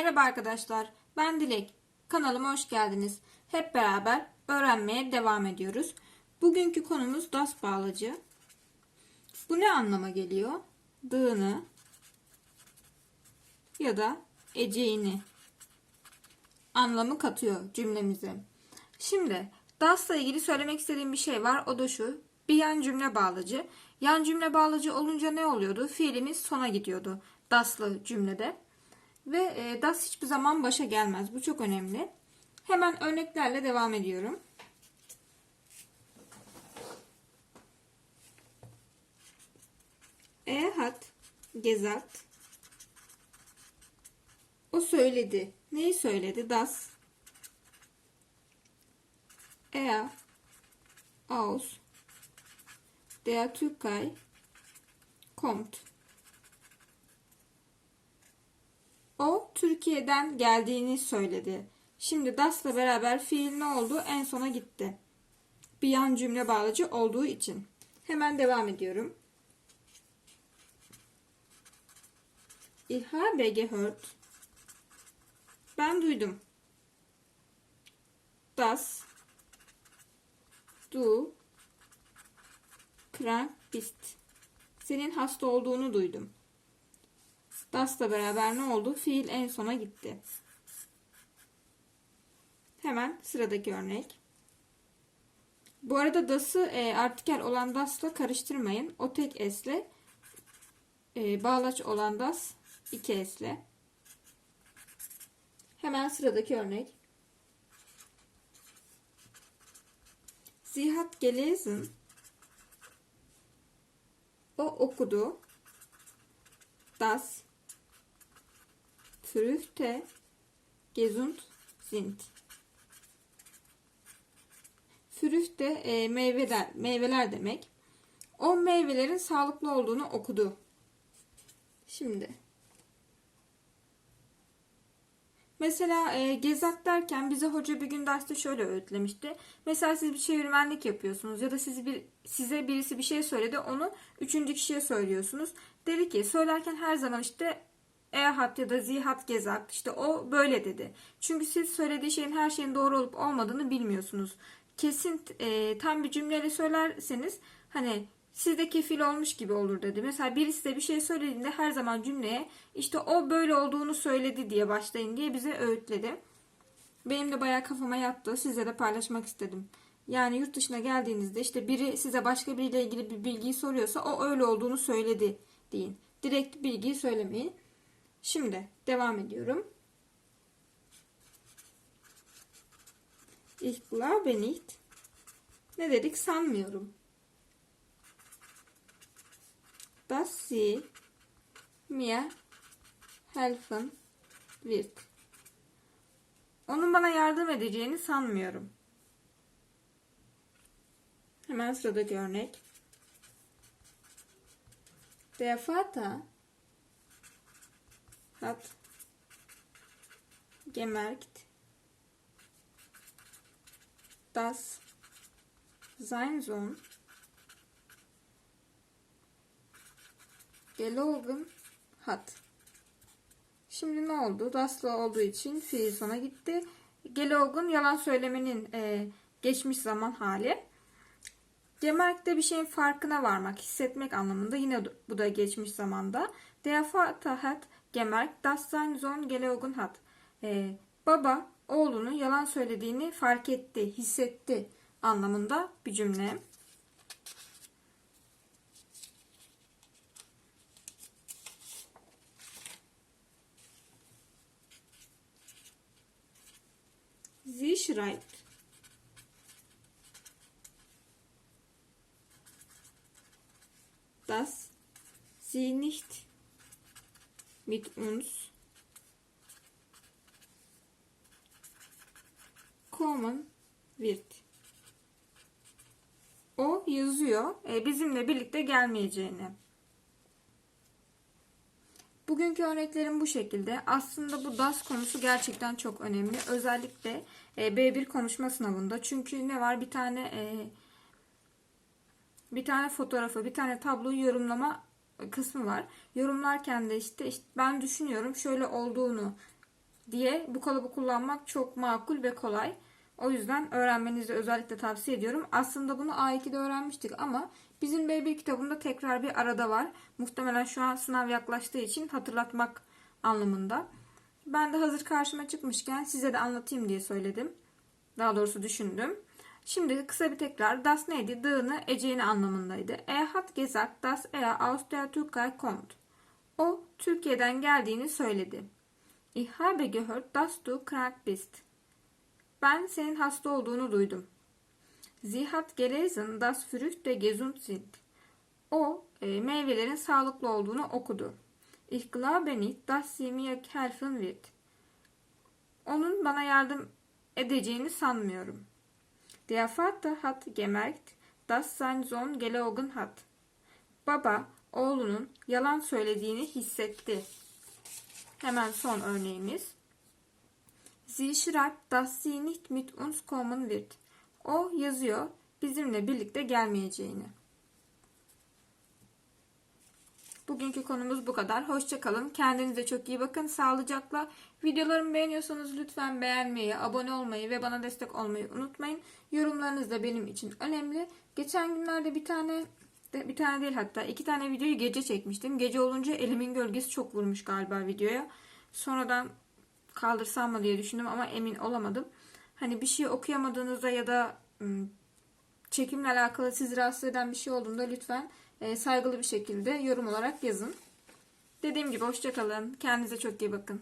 Merhaba arkadaşlar, ben Dilek. Kanalıma hoş geldiniz. Hep beraber öğrenmeye devam ediyoruz. Bugünkü konumuz das bağlacı. Bu ne anlama geliyor? Dığını ya da eceğini anlamı katıyor cümlemize. Şimdi DAS'la ilgili söylemek istediğim bir şey var. O da şu. Bir yan cümle bağlacı. Yan cümle bağlacı olunca ne oluyordu? Fiilimiz sona gidiyordu. DAS'lı cümlede. Ve e, DAS hiçbir zaman başa gelmez. Bu çok önemli. Hemen örneklerle devam ediyorum. Er hat gesagt. O söyledi. Neyi söyledi? Das. Er aus der Türkei kommt. O Türkiye'den geldiğini söyledi. Şimdi das'la beraber fiil ne oldu? En sona gitti. Bir yan cümle bağlacı olduğu için. Hemen devam ediyorum. Ich habe gehört. Ben duydum. Das du krank bist. Senin hasta olduğunu duydum. Das'la beraber ne oldu? Fiil en sona gitti. Hemen sıradaki örnek. Bu arada das'ı e, artikel olan das'la karıştırmayın. O tek s'le e, bağlaç olan das iki s'le. Hemen sıradaki örnek. Sie hat. O okudu. Das Früchte gesund sind. Früchte e, meyveler, meyveler demek. O meyvelerin sağlıklı olduğunu okudu. Şimdi Mesela e, gezak derken bize hoca bir gün derste şöyle öğütlemişti. Mesela siz bir çevirmenlik yapıyorsunuz ya da siz bir, size birisi bir şey söyledi onu üçüncü kişiye söylüyorsunuz. Dedi ki söylerken her zaman işte Ehat ya da zihat gezak işte o böyle dedi. Çünkü siz söylediği şeyin her şeyin doğru olup olmadığını bilmiyorsunuz. Kesin e, tam bir cümleyle söylerseniz hani sizde kefil olmuş gibi olur dedi. Mesela birisi de bir şey söylediğinde her zaman cümleye işte o böyle olduğunu söyledi diye başlayın diye bize öğütledi. Benim de bayağı kafama yattı. Size de paylaşmak istedim. Yani yurt dışına geldiğinizde işte biri size başka biriyle ilgili bir bilgiyi soruyorsa o öyle olduğunu söyledi deyin. Direkt bilgiyi söylemeyin. Şimdi devam ediyorum. Ich glaube nicht. Ne dedik? Sanmıyorum. Dass sie mir helfen wird. Onun bana yardım edeceğini sanmıyorum. Hemen sıradaki örnek. Der Vater hat gemerkt, dass sein Sohn gelogen hat. Şimdi ne oldu? Das'la olduğu için fiil sona gitti. Gelogen yalan söylemenin e, geçmiş zaman hali. Gemerk'te bir şeyin farkına varmak, hissetmek anlamında. Yine bu da geçmiş zamanda. Der Vater gemerkt, dass sein Sohn hat. Ee, baba oğlunun yalan söylediğini fark etti, hissetti anlamında bir cümle. Sie schreibt dass sie nicht mit uns kommen wird. O yazıyor e, bizimle birlikte gelmeyeceğini. Bugünkü örneklerim bu şekilde. Aslında bu DAS konusu gerçekten çok önemli. Özellikle e, B1 konuşma sınavında. Çünkü ne var? Bir tane e, bir tane fotoğrafı, bir tane tabloyu yorumlama kısmı var. Yorumlarken de işte, işte ben düşünüyorum şöyle olduğunu diye bu kalıbı kullanmak çok makul ve kolay. O yüzden öğrenmenizi özellikle tavsiye ediyorum. Aslında bunu A2'de öğrenmiştik ama bizim B1 kitabında tekrar bir arada var. Muhtemelen şu an sınav yaklaştığı için hatırlatmak anlamında. Ben de hazır karşıma çıkmışken size de anlatayım diye söyledim. Daha doğrusu düşündüm. Şimdi kısa bir tekrar. Das neydi? Dağını, Eceğini anlamındaydı. Er hat gesagt, dass er aus der Türkei kommt. O Türkiye'den geldiğini söyledi. Ich habe gehört, dass du krank bist. Ben senin hasta olduğunu duydum. Sie hat gelesen, dass Früchte gesund sind. O e, meyvelerin sağlıklı olduğunu okudu. Ich glaube nicht, dass sie mir helfen wird. Onun bana yardım edeceğini sanmıyorum. Der Vater hat gemerkt, dass sein Sohn gelogen hat. Baba oğlunun yalan söylediğini hissetti. Hemen son örneğimiz. Sie schreibt, dass sie nicht mit uns kommen wird. O yazıyor bizimle birlikte gelmeyeceğini. Bugünkü konumuz bu kadar. Hoşçakalın. Kendinize çok iyi bakın. Sağlıcakla. Videolarımı beğeniyorsanız lütfen beğenmeyi, abone olmayı ve bana destek olmayı unutmayın. Yorumlarınız da benim için önemli. Geçen günlerde bir tane bir tane değil hatta iki tane videoyu gece çekmiştim. Gece olunca elimin gölgesi çok vurmuş galiba videoya. Sonradan kaldırsam mı diye düşündüm ama emin olamadım. Hani bir şey okuyamadığınızda ya da çekimle alakalı sizi rahatsız eden bir şey olduğunda lütfen saygılı bir şekilde yorum olarak yazın. Dediğim gibi hoşçakalın. Kendinize çok iyi bakın.